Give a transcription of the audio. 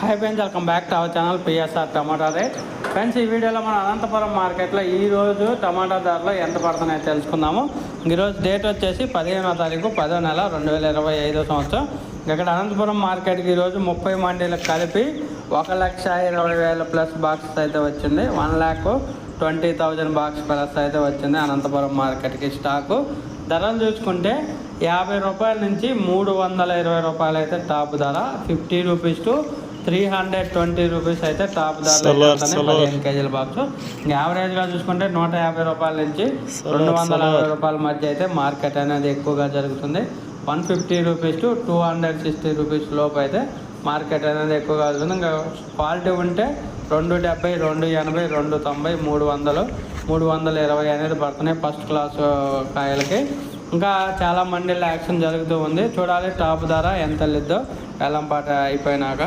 Hi friends welcome back to our channel PSR tomato rate friends ఈ వీడియోలో మన అనంతపురం మార్కెట్లో ఈరోజు టమాటా ధరలు ఎంత పడుతున్నాయో తెలుసుకుందాము. ఈరోజు డేట్ వచ్చేసి పదిహేనో తారీఖు పదో నెల రెండు వేల ఇరవై ఐదో సంవత్సరం. ఇక్కడ అనంతపురం మార్కెట్కి ఈరోజు ముప్పై మండీలకు కలిపి ఒక లక్ష ఇరవై వేల ప్లస్ బాక్స్ అయితే వచ్చింది. One lakh twenty thousand box plus అయితే వచ్చింది అనంతపురం మార్కెట్కి స్టాకు. ధరలు చూసుకుంటే యాభై రూపాయల నుంచి మూడు వందల ఇరవై రూపాయలు అయితే టాప్ ధర. Fifty rupees to three hundred twenty rupees అయితే టాప్ ధర సలార్, సలార్. పదిహేను కేజీల బాక్స్. యావరేజ్గా చూసుకుంటే నూట యాభై రూపాయల నుంచి రెండు వందల. యాభై రూపాయల మధ్య అయితే మార్కెట్ అనేది ఎక్కువగా జరుగుతుంది. One fifty rupees to two hundred sixty rupees లోపు అయితే మార్కెట్ అనేది ఎక్కువగా జరుగుతుంది. ఇంకా క్వాలిటీ ఉంటే రెండు డెబ్బై రెండు ఎనభై రెండు తొంభై మూడు వందలు మూడు వందల ఇరవై అనేది పడుతున్నాయి ఫస్ట్ క్లాస్ కాయలకి. ఇంకా చాలా మండీలో యాక్షన్ జరుగుతూ ఉంది. చూడాలి టాప్ ధర ఎంత వెళ్ళిద్దో వేలంపాట అయిపోయినాక.